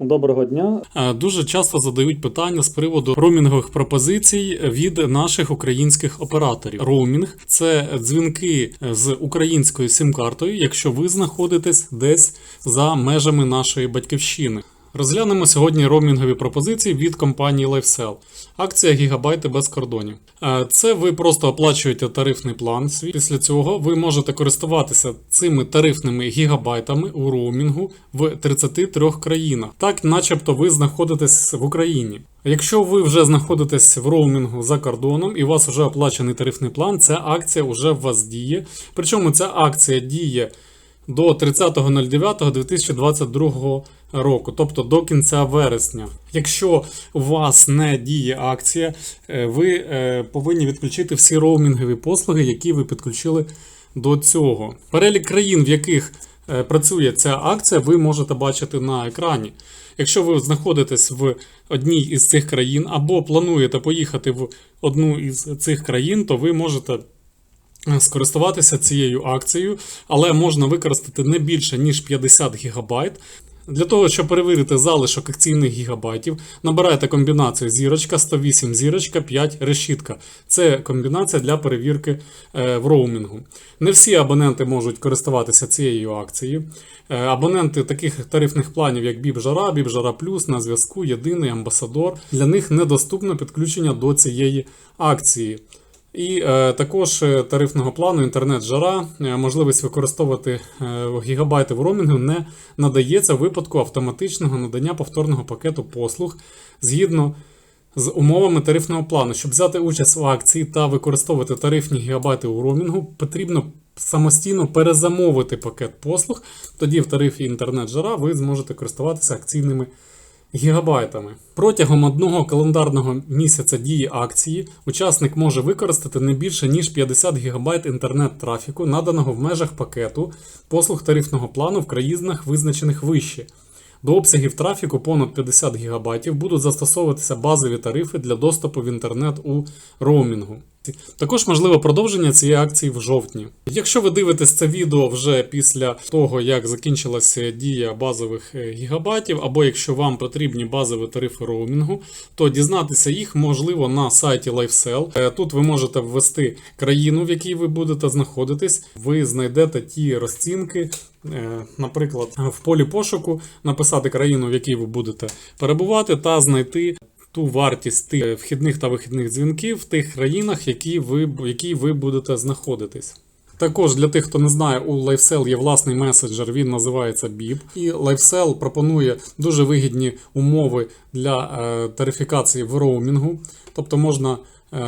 Доброго дня. Е, Дуже часто задають питання з приводу роумінгових пропозицій від наших українських операторів. Роумінг це дзвінки з українською сім-картою, якщо ви знаходитесь десь за межами нашої батьківщини. Розглянемо сьогодні роумінгові пропозиції від компанії LifeSell. Акція Гігабайти без кордонів. Е, Це ви просто оплачуєте тарифний план свій. Після цього ви можете користуватися цими тарифними гігабайтами у роумінгу в 33 країнах, так начебто ви знаходитесь в Україні. Якщо ви вже знаходитесь в роумінгу за кордоном і у вас вже оплачений тарифний план, ця акція вже в вас діє. Причому ця акція діє до 30.09.2022 року, тобто до кінця вересня. Якщо у вас не діє акція, е, ви е, повинні відключити всі роумінгові послуги, які ви підключили до цього. Перелік країн, в яких е, працює ця акція, ви можете бачити на екрані. Якщо ви знаходитесь в одній із цих країн або плануєте поїхати в одну із цих країн, то ви можете скористуватися цією акцією, але можна використати не більше ніж 50 ГБ. Для того, щоб перевірити залишок акційних гігабайтів, набираєте комбінацію зірочка 108 зірочка 5 решітка. Це комбінація для перевірки е, в роумінгу. Не всі абоненти можуть користуватися цією акцією. Е, Абоненти таких тарифних планів, як Бібжара, Бібжара Плюс, на зв'язку, єдиний амбасадор, для них недоступно підключення до цієї акції. І е, також е, тарифного плану інтернет-жара, е, можливість використовувати гігабайти в роумінгу не надається в випадку автоматичного надання повторного пакету послуг згідно з умовами тарифного плану. Щоб взяти участь в акції та використовувати тарифні гігабайти у роумінгу, потрібно самостійно перезамовити пакет послуг. Тоді в тарифі інтернет-жара ви зможете користуватися акційними гігабайтами. Протягом одного календарного місяця дії акції учасник може використати не більше ніж 50 ГБ інтернет-трафіку, наданого в межах пакету послуг тарифного плану в країнах, визначених вище. До обсягів трафіку понад 50 ГБ будуть застосовуватися базові тарифи для доступу в інтернет у роумінгу. Також можливе продовження цієї акції в жовтні. Якщо ви дивитесь це відео вже після того, як закінчилася дія базових е, гігабайтів, або якщо вам потрібні базові тарифи роумінгу, то дізнатися їх можливо на сайті LifeSell. Е, Тут ви можете ввести країну, в якій ви будете знаходитись. Ви знайдете ті розцінки. е, Наприклад, в полі пошуку написати країну, в якій ви будете перебувати, та знайти ту вартість тих вхідних та вихідних дзвінків в тих країнах, які ви, в якій ви будете знаходитись. Також для тих, хто не знає, у LifeSell є власний меседжер, він називається BIP. І LifeSell пропонує дуже вигідні умови для е, тарифікації в роумінгу. Тобто можна е,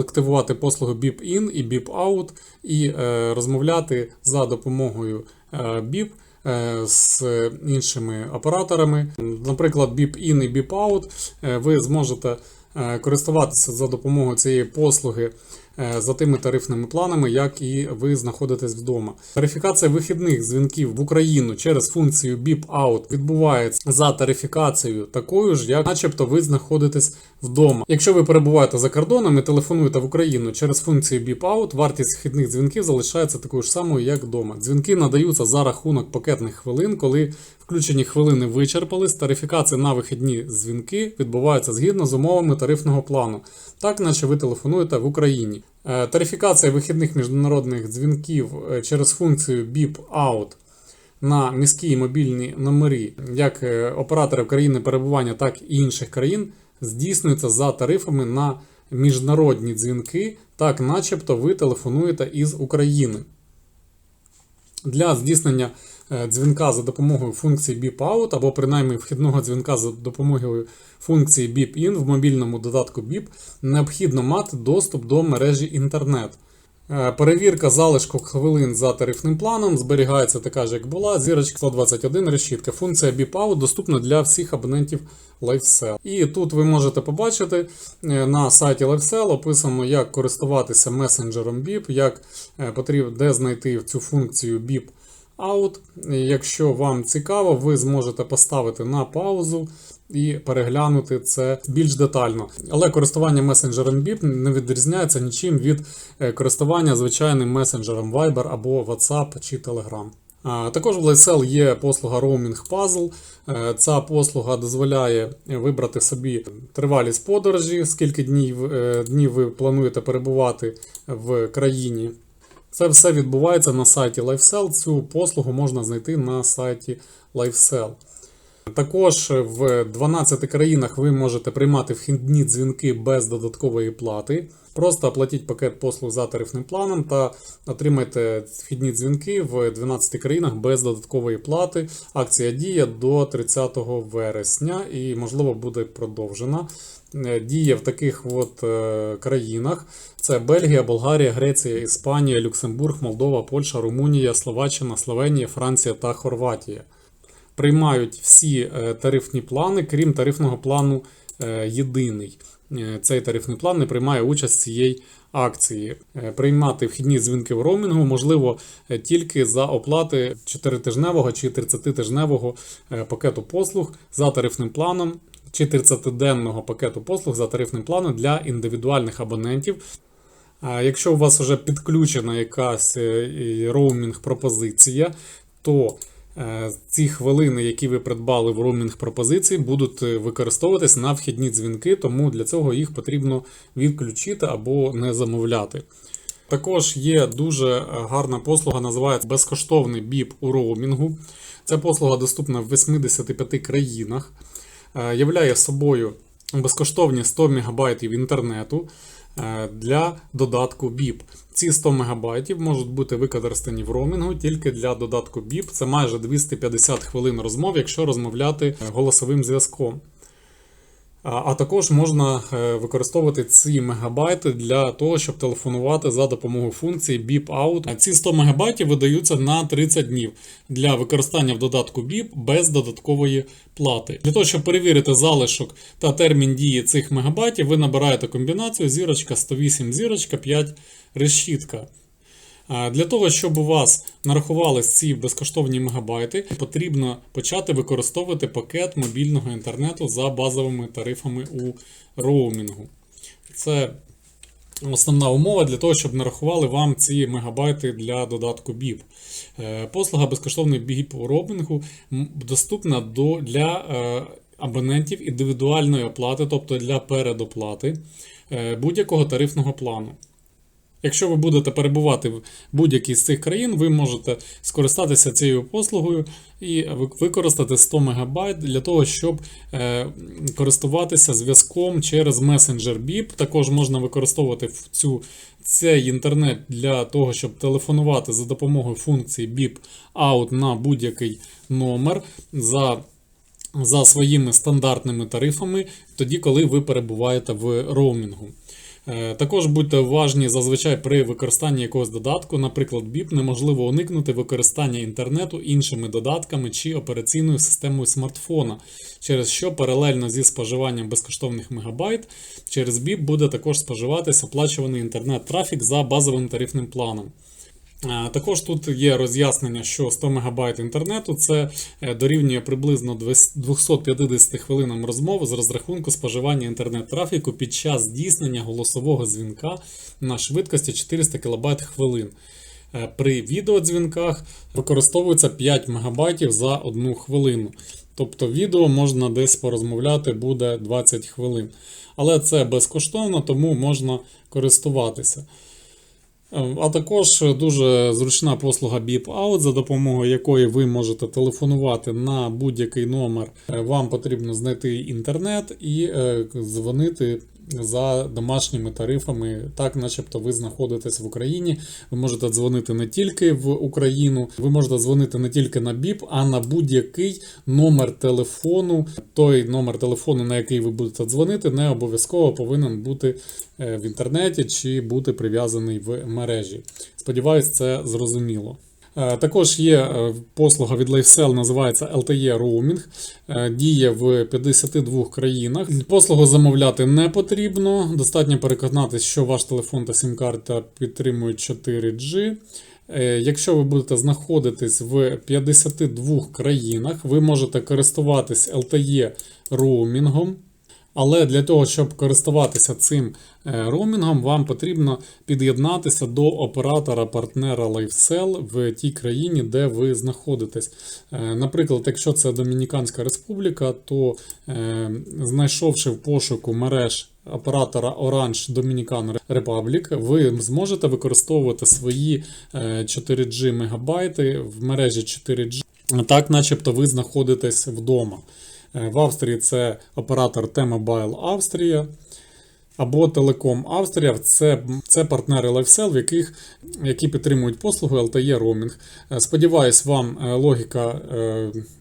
активувати послугу BIP In і BIP Out і е, розмовляти за допомогою е, BIP з іншими операторами. Наприклад, BIP In і BIP Out е, ви зможете е, користуватися за допомогою цієї послуги е, за тими тарифними планами, як і ви знаходитесь вдома. Тарифікація вихідних дзвінків в Україну через функцію BIP Out відбувається за тарифікацією такою ж, як начебто ви знаходитесь вдома. Якщо ви перебуваєте за кордоном і телефонуєте в Україну через функцію BIP Out, вартість вхідних дзвінків залишається такою ж самою, як вдома. Дзвінки надаються за рахунок пакетних хвилин, коли включені хвилини вичерпались. Тарифікація на вихідні дзвінки відбувається згідно з умовами тарифного плану, так наче ви телефонуєте в Україні. Е, Тарифікація вихідних міжнародних дзвінків е, через функцію BIP Out на міські і мобільні номери як е, операторів країни перебування, так і інших країн здійснюється за тарифами на міжнародні дзвінки, так начебто ви телефонуєте із України. Для здійснення дзвінка за допомогою функції Beep Out або принаймні вхідного дзвінка за допомогою функції Beep In в мобільному додатку Beep необхідно мати доступ до мережі інтернет. Е, Перевірка залишку хвилин за тарифним планом зберігається така ж, як була. Зірочка 121 решітка. Функція Beep доступна для всіх абонентів LifeSell. І тут ви можете побачити е, на сайті LifeSell описано, як користуватися месенджером Beep, як е, потрібно де знайти цю функцію Beep Out. Якщо вам цікаво, ви зможете поставити на паузу і переглянути це більш детально. Але користування месенджером BIP не відрізняється нічим від е, користування звичайним месенджером Viber або WhatsApp чи Telegram. Також в LifeSell є послуга Roaming Puzzle. Е, Ця послуга дозволяє вибрати собі тривалість подорожі, скільки днів, е, днів ви плануєте перебувати в країні. Це все відбувається на сайті LifeSell. Цю послугу можна знайти на сайті LifeSell. Також в 12 країнах ви можете приймати вхідні дзвінки без додаткової плати. Просто оплатіть пакет послуг за тарифним планом та отримайте вхідні дзвінки в 12 країнах без додаткової плати. Акція діє до 30 вересня і, можливо, буде продовжена. Е, Діє в таких от е, країнах: це Бельгія, Болгарія, Греція, Іспанія, Люксембург, Молдова, Польща, Румунія, Словаччина, Словенія, Франція та Хорватія приймають всі е, тарифні плани, крім тарифного плану єдиний. Е, Цей тарифний план не приймає участь в цієї акції. Е, Приймати вхідні дзвінки в роумінгу можливо е, тільки за оплати 4-тижневого чи 30-тижневого е, пакету послуг за тарифним планом. Чи 30-денного пакету послуг за тарифним планом для індивідуальних абонентів. А Якщо у вас вже підключена якась роумінг пропозиція, то Ці хвилини, які ви придбали в роумінг пропозиції, будуть е, використовуватись на вхідні дзвінки, тому для цього їх потрібно відключити або не замовляти. Також є дуже е, гарна послуга, називається безкоштовний біп у роумінгу. Ця послуга доступна в 85 країнах, Е, являє собою безкоштовні 100 МБ інтернету е, для додатку BIP. Ці 100 МБ можуть бути використані в роумінгу тільки для додатку BIP. Це майже 250 хвилин розмов, якщо розмовляти е, голосовим зв'язком. А також можна е, використовувати ці мегабайти для того, щоб телефонувати за допомогою функції Beep Out. Ці 100 мегабайтів видаються на 30 днів для використання в додатку Beep без додаткової плати. Для того, щоб перевірити залишок та термін дії цих мегабайтів, ви набираєте комбінацію зірочка 108 зірочка 5 решітка. Для того, щоб у вас нарахувались ці безкоштовні мегабайти, потрібно почати використовувати пакет мобільного інтернету за базовими тарифами у роумінгу. Це основна умова для того, щоб нарахували вам ці мегабайти для додатку BIP. Е, Послуга безкоштовний BIP у роумінгу доступна до, для е, абонентів індивідуальної оплати, тобто для передоплати е, будь-якого тарифного плану. Якщо ви будете перебувати в будь-якій з цих країн, ви можете скористатися цією послугою і використати 100 МБ для того, щоб е, користуватися зв'язком через месенджер BIP. Також можна використовувати цю, цей інтернет для того, щоб телефонувати за допомогою функції BIP Out на будь-який номер. за за своїми стандартними тарифами, тоді, коли ви перебуваєте в роумінгу. Е, Також будьте уважні зазвичай при використанні якогось додатку, наприклад, BIP, неможливо уникнути використання інтернету іншими додатками чи операційною системою смартфона, через що паралельно зі споживанням безкоштовних мегабайт через BIP буде також споживатися оплачуваний інтернет-трафік за базовим тарифним планом. Е, Також тут є роз'яснення, що 100 МБ інтернету це е, дорівнює приблизно 250 хвилинам розмови з розрахунку споживання інтернет-трафіку під час здійснення голосового дзвінка на швидкості 400 кБ хвилин. Е, При відеодзвінках використовується 5 МБ за 1 хвилину. Тобто відео можна десь порозмовляти буде 20 хвилин. Але це безкоштовно, тому можна користуватися. А також дуже зручна послуга Beep Out, за допомогою якої ви можете телефонувати на будь-який номер. Е, Вам потрібно знайти інтернет і е, дзвонити за домашніми тарифами, так, начебто, ви знаходитесь в Україні. Ви можете дзвонити не тільки в Україну, ви можете дзвонити не тільки на БІП, а на будь-який номер телефону. Той номер телефону, на який ви будете дзвонити, не обов'язково повинен бути е, в інтернеті чи бути прив'язаний в мережі. Сподіваюсь, це зрозуміло. Е, Також є е, послуга від LifeSell, називається LTE Roaming, е, діє в 52 країнах. Послугу замовляти не потрібно. Достатньо переконатися, що ваш телефон та сім-карта підтримують 4G. Якщо ви будете знаходитись в 52 країнах, ви можете користуватись LTE роумінгом. Але для того, щоб користуватися цим е, роумінгом, вам потрібно під'єднатися до оператора-партнера LifeCell в тій країні, де ви знаходитесь. Е, Наприклад, якщо це Домініканська Республіка, то е, знайшовши в пошуку мереж оператора Orange Dominican Republic, ви зможете використовувати свої е, 4G мегабайти в мережі 4G, так начебто ви знаходитесь вдома. Е, В Австрії це оператор T-Mobile Австрія або Телеком Австрія. Це, це партнери LifeCell, в яких, які підтримують послугу LTE роумінг. Е, Сподіваюсь, вам е, логіка,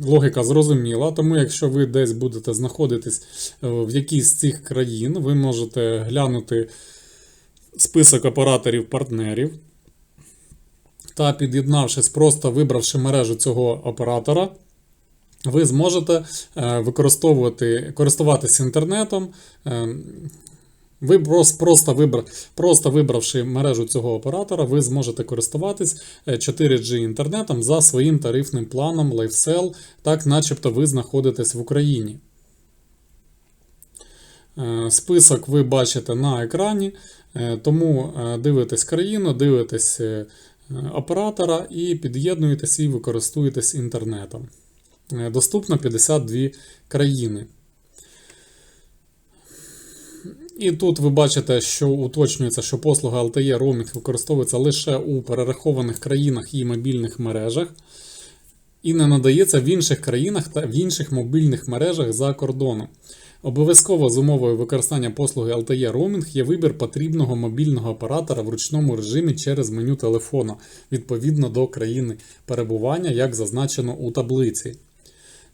логіка зрозуміла, тому якщо ви десь будете знаходитись в якійсь з цих країн, ви можете глянути список операторів-партнерів. Та під'єднавшись, просто вибравши мережу цього оператора, ви зможете е, використовувати, користуватися інтернетом. е, Ви прос- просто, вибра, просто вибравши мережу цього оператора, ви зможете користуватись е, 4G інтернетом за своїм тарифним планом LifeCell, так начебто ви знаходитесь в Україні. Е, Список ви бачите на екрані, е, тому е, дивитесь країну, дивитесь е, оператора і під'єднуєтесь і використовуєтесь інтернетом. Е, Доступно 52 країни. І тут ви бачите, що уточнюється, що послуга LTE роумінг використовується лише у перерахованих країнах і мобільних мережах, і не надається в інших країнах та в інших мобільних мережах за кордоном. Обов'язково з умовою використання послуги LTE роумінг є вибір потрібного мобільного оператора в ручному режимі через меню телефона відповідно до країни перебування, як зазначено у таблиці.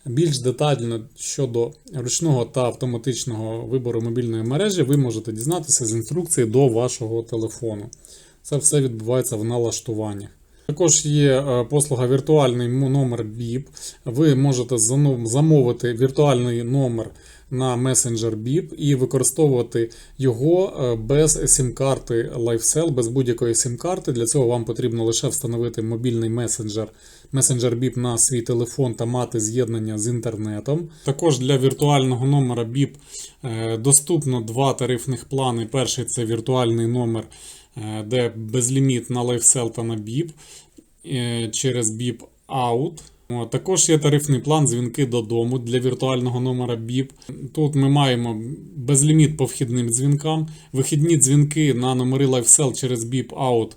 Більш детально щодо ручного та автоматичного вибору мобільної мережі ви можете дізнатися з інструкції до вашого телефону. Це все відбувається в налаштуваннях. Також є е, послуга віртуальний номер BIP. Ви можете замовити віртуальний номер на месенджер BIP і використовувати його е, без сім-карти LifeCell, без будь-якої сім-карти. Для цього вам потрібно лише встановити мобільний месенджер, месенджер BIP на свій телефон та мати з'єднання з інтернетом. Також для віртуального номера BIP е, доступно два тарифних плани. Перший це віртуальний номер, е, де безліміт на LifeCell та на е, через BIP Out. Також є тарифний план дзвінки додому для віртуального номера BIP. Тут ми маємо безліміт по вхідним дзвінкам, вихідні дзвінки на номери LifeCell через BIP Out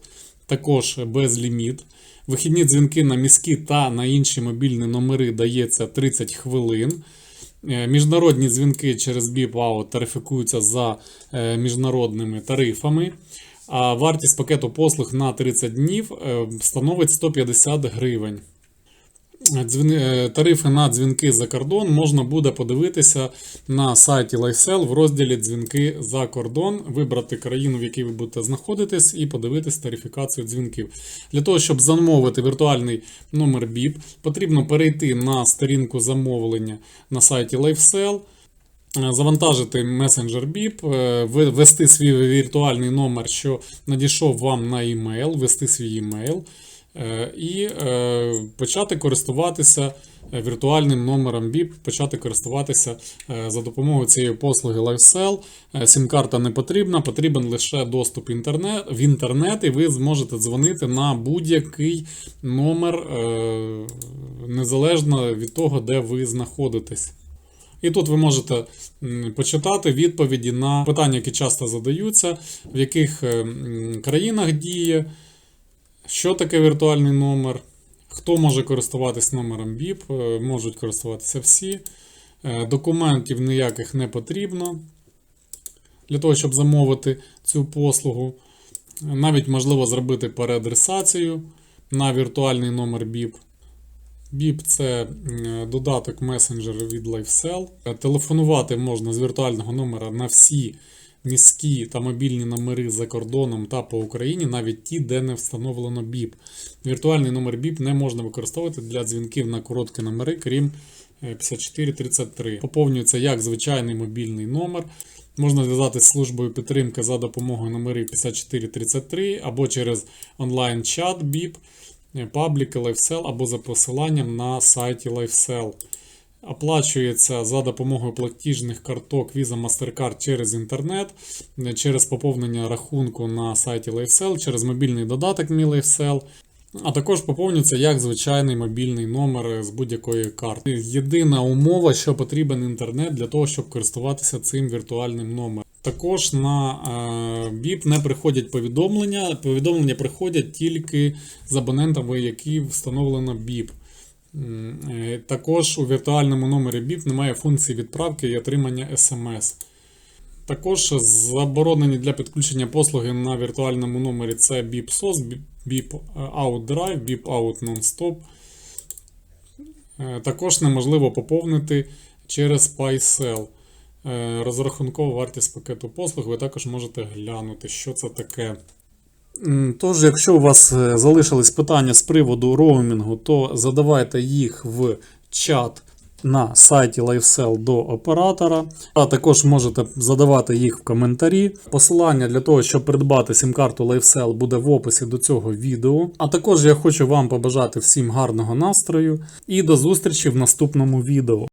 також безліміт. Вихідні дзвінки на міські та на інші мобільні номери дається 30 хвилин. Е, Міжнародні дзвінки через BIP Out тарифікуються за е, міжнародними тарифами. А вартість пакету послуг на 30 днів е, становить 150 гривень. Е, Тарифи на дзвінки за кордон можна буде подивитися на сайті LifeCell в розділі Дзвінки за кордон, вибрати країну, в якій ви будете знаходитись, і подивитись тарифікацію дзвінків. Для того, щоб замовити віртуальний номер BIP, потрібно перейти на сторінку замовлення на сайті LifeCell. е, Завантажити месенджер BIP, е, ввести свій віртуальний номер, що надійшов вам на e-mail, ввести свій e-mail і е, почати користуватися е, віртуальним номером BIP, почати користуватися е, за допомогою цієї послуги LifeCell. Е, Сім-карта не потрібна, потрібен лише доступ в інтернет, і ви зможете дзвонити на будь-який номер е, незалежно від того, де ви знаходитесь. І тут ви можете почитати відповіді на питання, які часто задаються, в яких е, країнах діє, що таке віртуальний номер, хто може користуватись номером BIP, е, можуть користуватися всі. Е, Документів ніяких не потрібно для того, щоб замовити цю послугу. Навіть можливо зробити переадресацію на віртуальний номер BIP. BIP це додаток месенджера від LifeCell. Е, Телефонувати можна з віртуального номера на всі міські та мобільні номери за кордоном та по Україні, навіть ті, де не встановлено BIP. Віртуальний номер BIP не можна використовувати для дзвінків на короткі номери, крім е, 5433. Поповнюється як звичайний мобільний номер. Можна зв'язатися з службою підтримки за допомогою номерів 5433 або через онлайн-чат BIP, е, пабліки LifeCell або за посиланням на сайті LifeCell. Оплачується за допомогою платіжних карток Visa Mastercard через інтернет, е, через поповнення рахунку на сайті LifeSell, через мобільний додаток Mi LifeSell, а також поповнюється як звичайний мобільний номер з будь-якої карти. Єдина умова, що потрібен інтернет для того, щоб користуватися цим віртуальним номером. Також на е, BIP не приходять повідомлення. Повідомлення приходять тільки з абонентами, які встановлено BIP. Е, Також у віртуальному номері BIP немає функції відправки і отримання SMS. Також заборонені для підключення послуги на віртуальному номері це BIP SOS, BIP Out Drive, BIP Out Non-Stop. Е, Також неможливо поповнити через PaySell. Е, Розрахункова вартість пакету послуг ви також можете глянути, що це таке. Тож, якщо у вас е, залишились питання з приводу роумінгу, то задавайте їх в чат на сайті LifeSell до оператора, а також можете задавати їх в коментарі. Посилання для того, щоб придбати сім-карту LifeSell буде в описі до цього відео. А також я хочу вам побажати всім гарного настрою і до зустрічі в наступному відео.